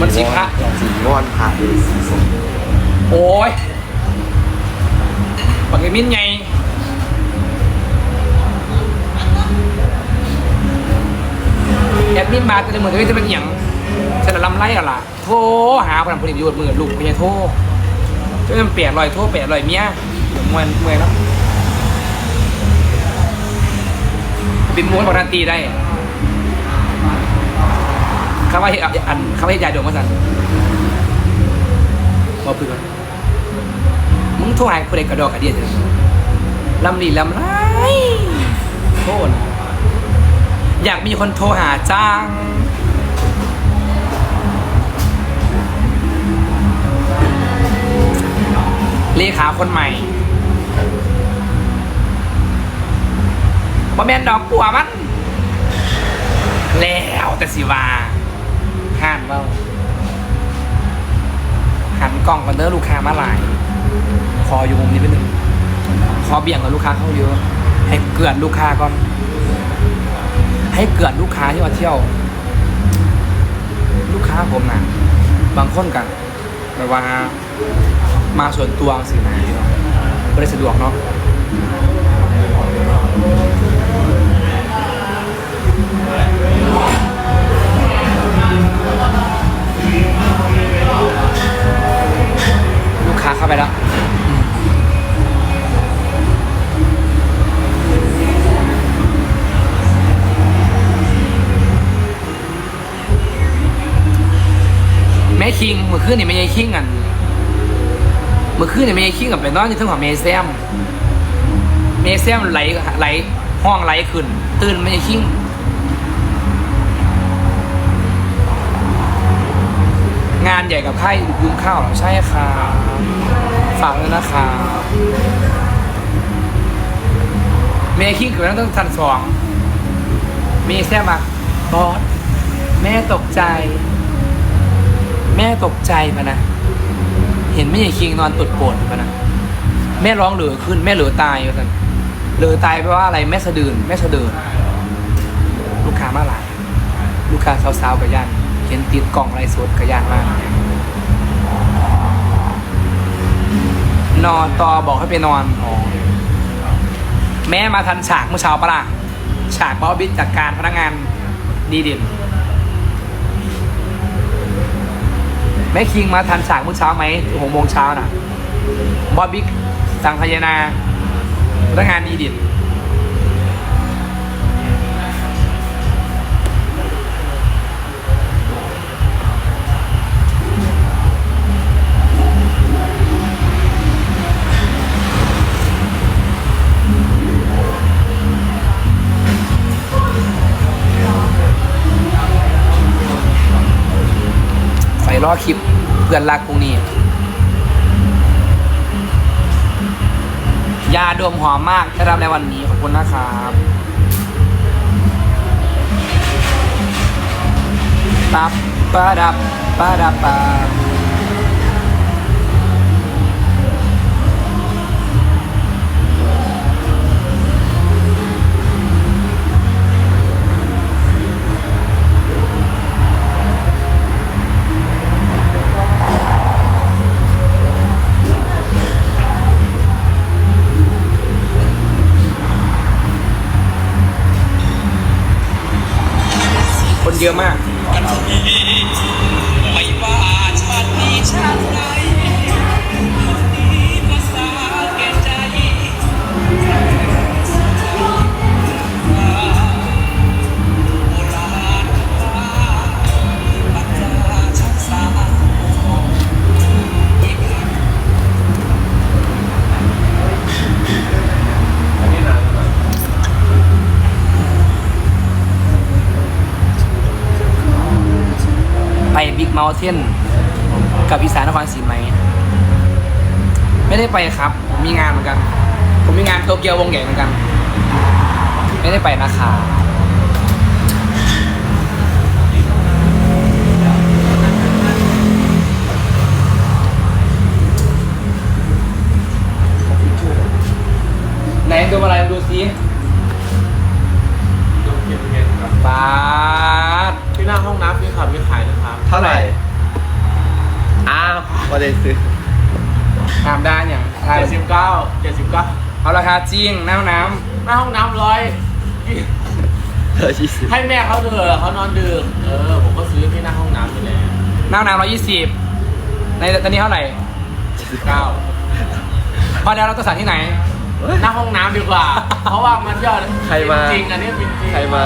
มันสีพระ สีม่อนผ่าดูสีส้มโอ้ยปักไอ้มิ้นไงแอดมินมาแต่ละมือก็จะเป็นอหย่างฉันนะลำไรอะล่ะโทรหาพนักผลิตอยู่มือลูกไม่ใช่โทรจะเป็นเปลี่ยนรอยโทรเปลี่ยนรอยเมียเดี๋ยวมวยมวยแล้วเป็นม้วนปกติได้ คำว่าเฮ็ดอันคำว่าเฮ็ดยาดมมาสั่นบอกเพื่อนมึงโทรหาผู้ใดกระดอกกระเดียดเลยลำลีลำไรโทษอยากมีคนโทรหาจ้างเลขาคนใหม่บ่แม่นดอกปัวมัน แล้วแต่สิว่า เบ้าหันกล่องคอนเนอร์ลูกค้ามาหลายขออยู่มุมนี้ไปหนึ่งขอเบี่ยงกับลูกค้าเข้าเยอะให้เกลื่อนลูกค้าก่อน ให้เกลื่อนลูกค้าที่มาเที่ยว ลูกค้าผมนะบางคนกันแบบว่ามาส่วนตัวสินะพี่น้องไม่ได้สะดวกเนาะ เข้าไปแล้วอืมแม่คิงเมื่อคืนนี่ไม่ใช่คิงกันเมื่อคืนเนี่ยเมย์คิงกับไปนอนอยู่ทั้งของเมย์แซมเมย์แซมไหลไหลห้องไหลขึ้น ตื่นเมย์คิง งานใหญ่กับค่ายยุงข้าวเหรอใช่ค่ะฝากด้วยนะคะเมย์คิงคือต้องทันสองมย์แซมอะบอสแม่ตกใจ แม่ตกใจปะนะ เห็นแม่ใหญ่คิงนอนตุดโกรธปะนะ แม่ร้องเหลือขึ้นแม่เหลือตายว่าสันเหลือตายแปลว่าอะไรแม่สะดืนแม่สะดืนลูกค้ามาหลาย ลูกค้าสาวๆกับย่าน เห็นติดกล่องไรสดกับย่านมากนอนต่อบอกให้ไปนอนอ๋อแม่มาทันฉากเมื่อเช้าปะล่ะฉากบอสบิจากการพนักงานดีเด่นแม่คิงมาทันฉากเมื่อเช้าไหมหกโมงเช้าน่ะบอบบิ๊กสังพยนาพนักงานดีดิต อคลิปเพื่อนรักพวกนี้ ยาดมหอมมากได้รับในวันนี้ ขอบคุณนะครับปับปะดับปะดับปะ คนเยอะมาก เม t เทนกับอีสานนครศรีไหม ไม่ได้ไปครับ ผมมีงานเหมือนกัน ผมมีงานโตเกียววงใหญ่เหมือนกัน ไม่ได้ไปนะครับไหนดูอะไรดูซิปาดที่หน้าห้องน้ำนี่ครับมีขายนะครับ เท่าไหร่ ถามได้อย่างใช่เจ็ดสิบเก้าเจ็ดสิบเก้าเอาราคาจริงหน้าห้องน้หน้าห้องน้ำร้อยเธอชี้ซื้อให้แม่เขาเถอะเขานอนดึก เออ ผมก็ซื้อที่หน้าห้องน้ำนี่แหละำหน้าห้องน้ำร้อยยี่สิบในตอนนี้เท่าไหร่เก้า พอแล้วเราต้องสั่งที่ไหน หน้าห้องน้ำดีกว่า เพราะว่ามันยอดใครมา จริงอันนี้เป็นจริงใครมา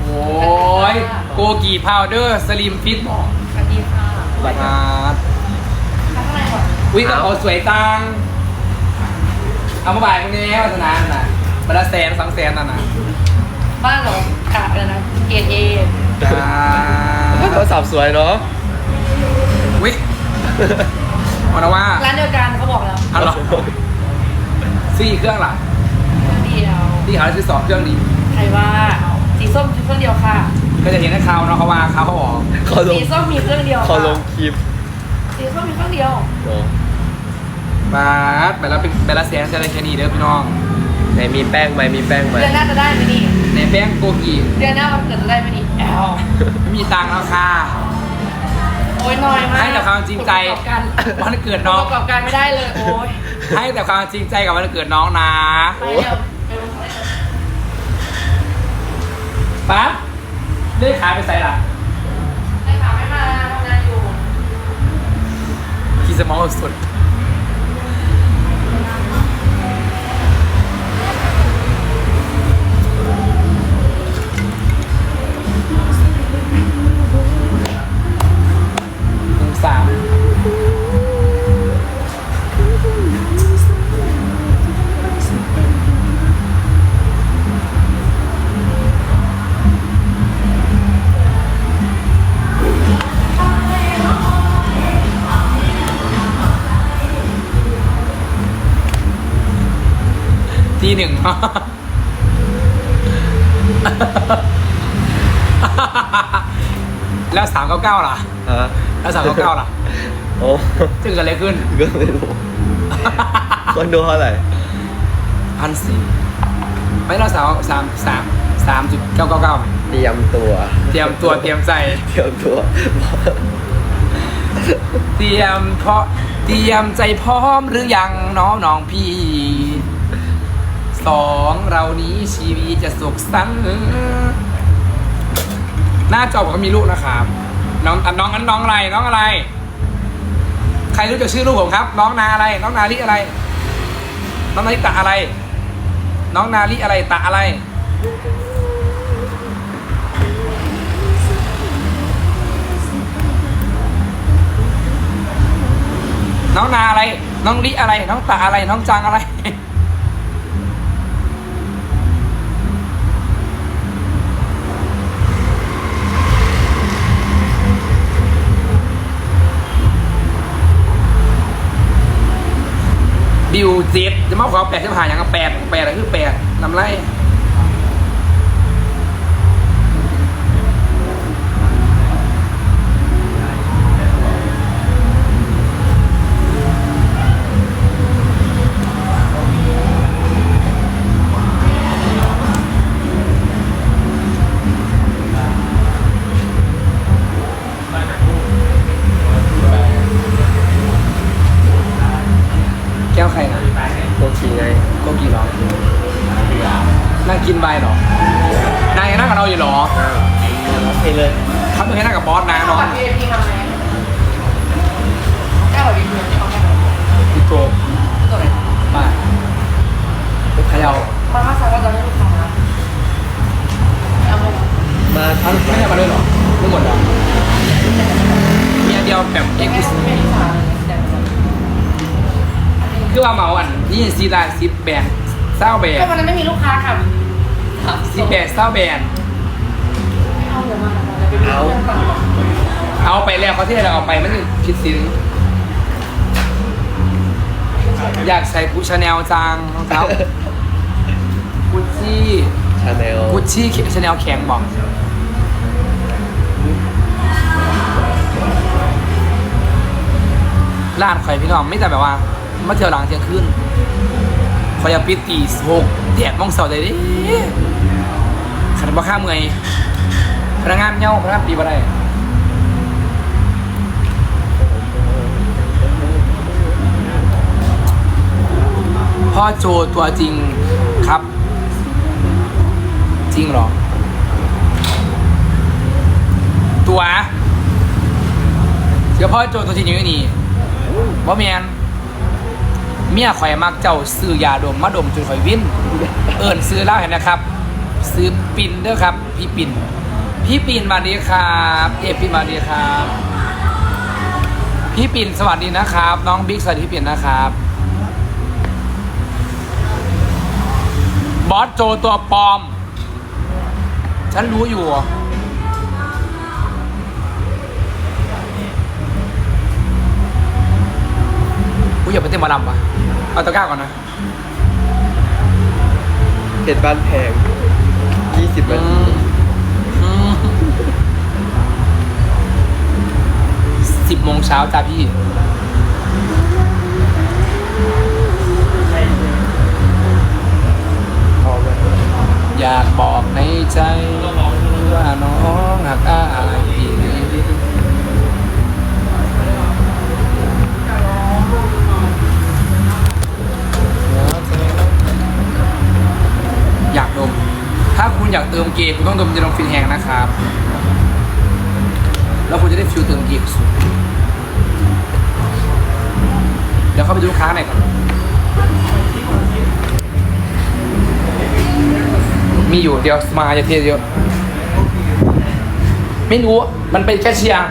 โอ้ยโกกีพาวเดอร์สลิมฟิตสวัสดีค่ะ บัตรข้างในก่ อนอุ้ยกระเป๋าสวยจัง เอามาบ่ายตรงนี้วัฒนาน่ะบัละแสนสองแสนน่ะนะบ้านเหรอกะอะไรนะเกรดเอจ้าโทรศัพท์สวยเนาะอุ้ยเอาละว่าร้านเดียวกันเขาบอกแล้วเอาเหรอซื้ออีกเครื่องล่ะเครื่องเดียวที่เขาซื้อสองเครื่องดีใครว่าสีส้มมีเครื่องเดียวค่ะ ก็จะเห็นในข่าวเนาะเขาว่าเขาเขาบอกขอลงสีส้มมีเครื่องเดียวขอค่ะลงคลิปสีส้มมีเครื่องเดียวเนาะ บาสไปแล้วเป็นไปแล้วแสนจะได้แค่นี้เด้อพี่น้องไหนมีแป้งไหมมีแป้งไหมเดือนหน้าจะได้ไหมนี่ ในแบงก์โกกีเดือนหน้าวันเกิดจะได้ไหมนี่แอลไม่มีตังค์แล้วค่ะ โอ้ยน้อยมากให้แต่ความจริงใจผลประกอบการวันเกิดผลน้องประกอบการไม่ได้เลยโอ้ยให้แต่ความจริงใจกับวันเกิดน้องนะไปเดี๋ยวไปลงไปเลยปั๊บเลื่อยขาไปใส่ละได้ค่ะไม่มาทำงานอยู่ขี่สมองสุด หนึ่ง แล้วสามเก้าเก้าล่ะ ฮะแล้วสามเก้าเก้าล่ะโอ้จะเกิดอะไรขึ้นก็ไม่รู้คนดูเท่าไหร่พันสี่ไม่เราสามสามสามสามจุดเก้าเก้าเก้าเตรียมตัว เตรียมตัวเตรียมใจ เตรียมตัวเตรียมเพราะเตรียมใจพร้อมหรือยังน้องน้องพี่ สองเรานี้ชีวิตจะสุขสันต์หน้าจอผมก็มีลูกนะครับ น้องอะน้องนั้นน้องอะไรน้องอะไร ใครรู้จักชื่อลูกผมครับ น้องนาอะไร น้องนาลิอะไร น้องนาลิตะอะไร น้องนาลิอะไรตะอะไรน้องนาอะไร น้องลิอะไร น้องตาอะไร น้องจังอะไร บิวเจ็ดจะมาขอแปดจะผ่านอย่างกับแปดแปดอะไรคือแปดลำไร โอเคเลยเขาไม่เคยนั่งกับบอสนะน้องบัตร VIP มาไหมแก้วบัตร VIP เอาแก้วพี่โกตัวไหนมาเขย่ามาม่าสั่งว่าจะให้ลูกค้าเอามามาเอาไม่ได้มาด้วยเหรอไม่หมดเหรอมีอันเดียวแบบเอ็กซ์ไม่ได้สั่งแต่คือว่าเหมาอันนี่ซีได้ซิปแบนเศร้าแบนก็วันนั้นไม่มีลูกค้าค่ะซิปแบนเศร้าแบน ไม่เอาเดี๋ยวมา เดี๋ยวไปดูเรื่องก่อนเอาไปแล้วเขาที่เราเอาไปมันคือผิดศีลอยากใส่กุชาแนลจังรองเท้ากุชชี่ชาแนลกุชชี่ชาแนลแข็งบอกร้านข่อยพี่น้องไม่แต่แบบว่ามาเที่ยวหลังเที่ยงคืนข่อยอยากปิดตีหกแดดมองเสาร์ได้ดิขันบ่ข้ามเงย พนังามเงาพรักงานปีบ่ไดพ่อโจตัวจริงครับ จริงหรอ ตัวเดี๋ยวพ่อโจตัวจริงอยู่นี่บ่แมนเมียข่อยมักเจ้าซื้อยาดมมาดมจนข่อยวินเอิญซื้อแล้วเห็นนะครับ ซื้อปินเด้อครับ พี่ปิ่น พี่ปิ่นมาดีครับเอฟพี่มาดีครับ พี่ปิ่นสวัสดีนะครับ น้องบิ๊กสวัสดีพี่ปิ่นนะครับ บอสโจตัวปลอม ฉันรู้อยู่กูอย่าไปเต้นมาลำวะเอาตะกร้าก่อนนะเพชรบ้านแพง 20นาที สิบโมงเช้าจ้าพี่ อยากบอกในใจ ว่าน้องหักอายพี่อยากดม ถ้าคุณอยากเติมเกมคุณต้องดมยาดมฟินแหงนะครับ แล้วคุณจะได้ฟิลเติมเกมสุดเดี๋ยวเข้าไปดูลูกค้าหน่อยครับมีอยู่เดี๋ยวมาจะเทียเดียวไม่รู้ มันเป็นแค่เชียร์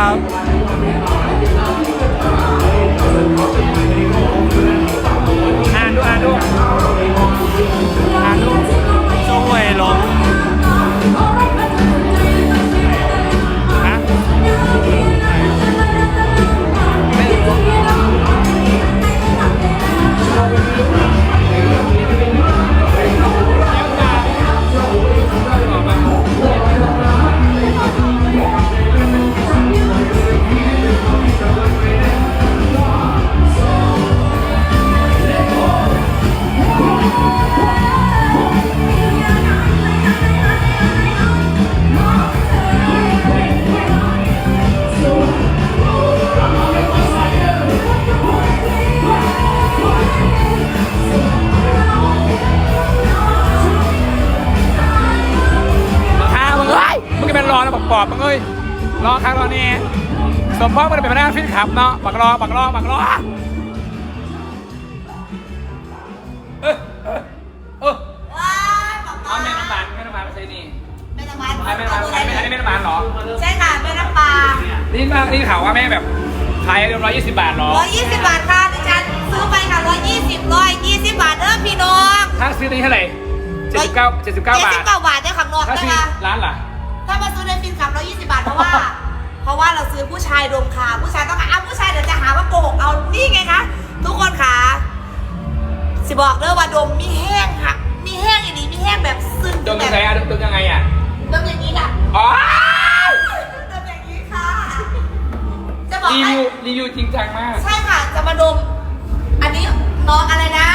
ส สมพ่อมึงจะเป็นพนักงานฟิตขับเนาะบักรอบักรอบักรอเออเออเออว้ายป๊าเอาป๊าแม่น้ำมันแม่น้ำมันไม่ใช่นี่แม่น้ำมันไอ้แม่น้ำมันอันนี้อันนี้แม่น้ำมันเหรอ ใช่ค่ะแม่น้ำปลานี่มานี่ข่าวว่าแม่แบบขายเรียบร้อยยี่สิบบาทเหรอร้อยยี่สิบบาทค่ะดิฉันซื้อไปค่ะร้อยยี่สิบร้อยยี่สิบบาทเด้อพี่น้องถ้าซื้อนี่เท่าไหร่เจ็ดสิบเก้าเจ็ดสิบเก้าบาเจ็ดสิทบเก้าบาทได้ข้างนอกถ้านะซื้อคะร้านล่ะ ถ้ามาซื้อในฟินขับร้อยยี่สิบบาทเพราะว่าเพราะ ว่าเราซื้อผู้ชายดมขาผู้ชายต้องหาอ้าวผู้ชายเดี๋ยวจะหาว่าโกหกเอานี่ไงคะทุกคนค่ะสิบอกเด้อว่าดมมีแห้งค่ะ มีแห้งอย่างนี้มีแห้งแบบซึ้งดมแบยังบไงอะดมยังไงอะดมอย่างนี้ค่ะอ๋อดมอย่างนี้ค่ะ จะบอกรีให้วิวรีวิวจริงจังมาก ใช่ค่ะจะมาดม อันนี้น้องอะไรนะ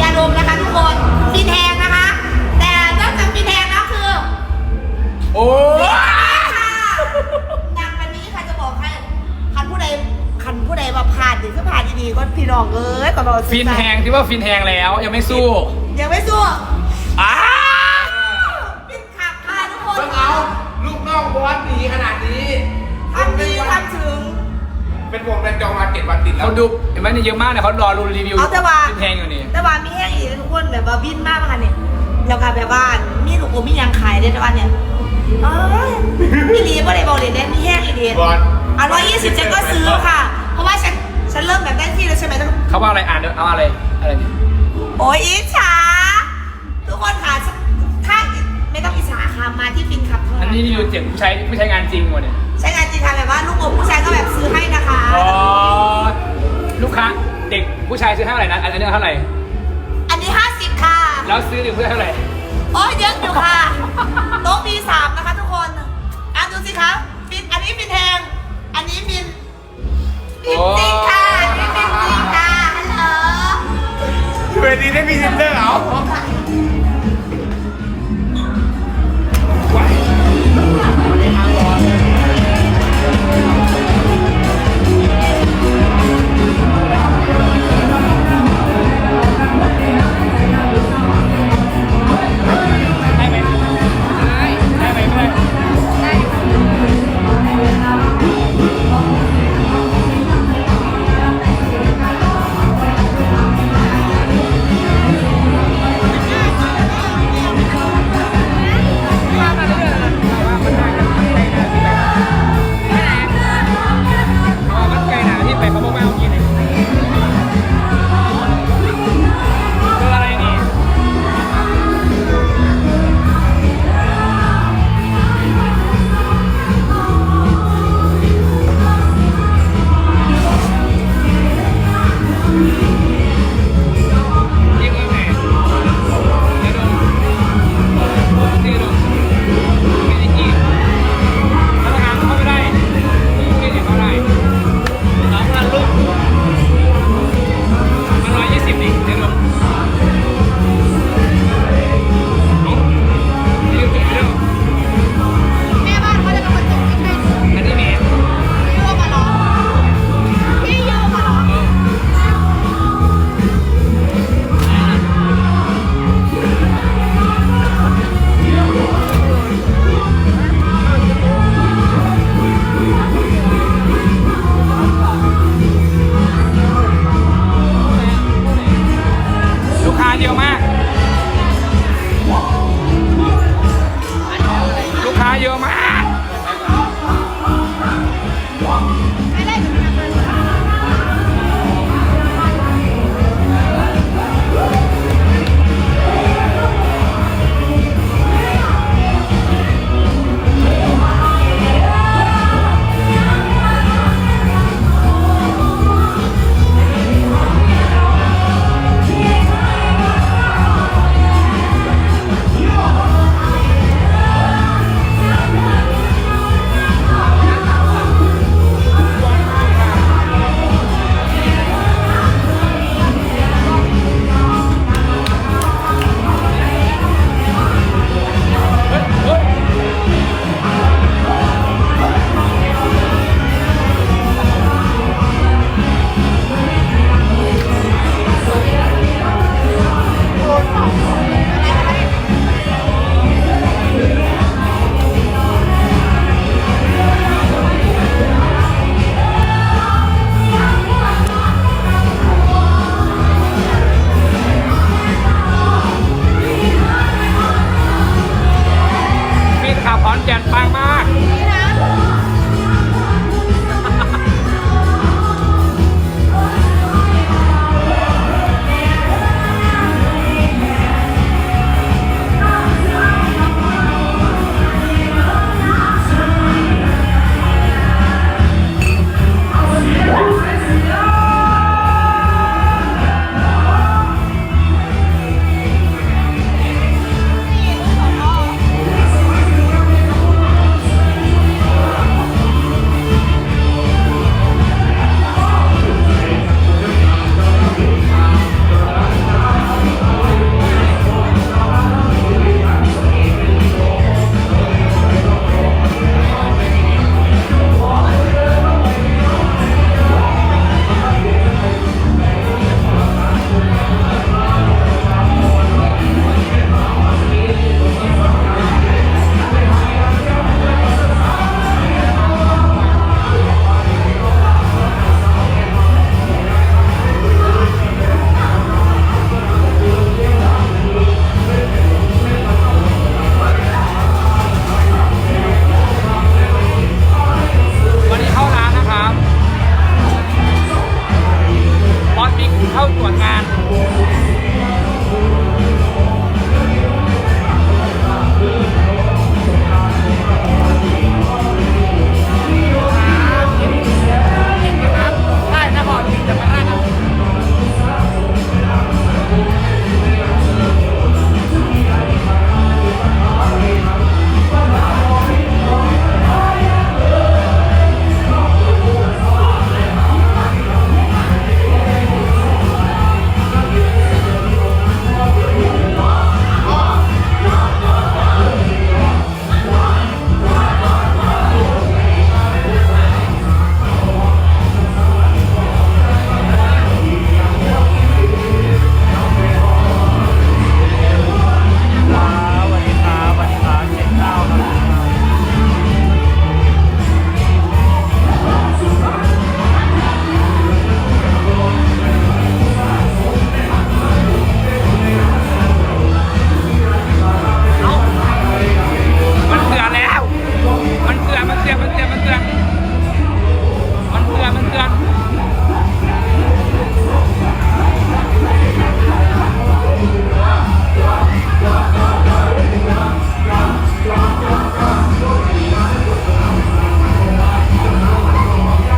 ยาดมนะคะทุกคนฟินแทงนะคะ แต่นอกจากฟินแทงแล้วคือ โอ้ค่ ใดมาผ่านหรือก็ผ่านดีๆก็พี่น้องเอ้ยตลอดฟินแหงที่ว่าฟินแหงแล้วยังไม่สู้ยังไม่สู้อ้าฟินขับค่ะทุกคนต้องเอาลูกน้องบอสดีขนาดนี้ทำดีทำถึง เป็นวงเป็นจองมาเก็ตวันติดแล้เขาวดูเห็นไหมเนี่ยเยอะมากเนี่ยเขารอรูรีวิวเอาแต่ว่าฟินแหงอยู่นี่แต่ว่ามีแห้งอีกทุกคนแบบว่าบินมากค่ะเนี่ยแล้วก็แบบว่ามีลูกอมมียังขายได้แต่ว่าเนี่ยเอ้ยมีรีบ่ได้บอกเลยเนี่ยมีแห้งอีกเดียบอสอะร้อยยี่สิบฉันก็ซื้อค่ะเพราะว่า ฉันเริ่มแบบได้ที่แล้วใช่ไหมต้องเขาว่าอะไรอ่านเอาอะไรอะไรเนี่ยโอ้ยอิจฉาทุกคนค่ะถ้าไม่ต้องอิจฉาค่ะมาที่ฟินขับเท่อันนั้นนี้รีวิวเจ็บผู้ใช้ผู้ใช้งานจริงหมดเนี่ยใช้งานจริงค่ะแบบว่าลูกอมผู้ชายก็แบบซื้อให้นะคะอ๋อลูกค้าเด็กผู้ชายซื้อเท่าไหร่นะอันนี้เท่าไหร่อันนี้ห้าสิบค่ะแล้วซื้อหรือเพื่อเท่าไหร่โอ้ยเยอะอยู่ค่ะโต๊ะมีสามนะคะทุกคนอะดูสิคะฟินอันนี้ฟินแทงอันนี้ฟิน จริงจริค่ะนี่เป็นจริงค่ะฮัลโหล เวทีได้มีเซนเตอร์เหรอ ค้าเยอะมาก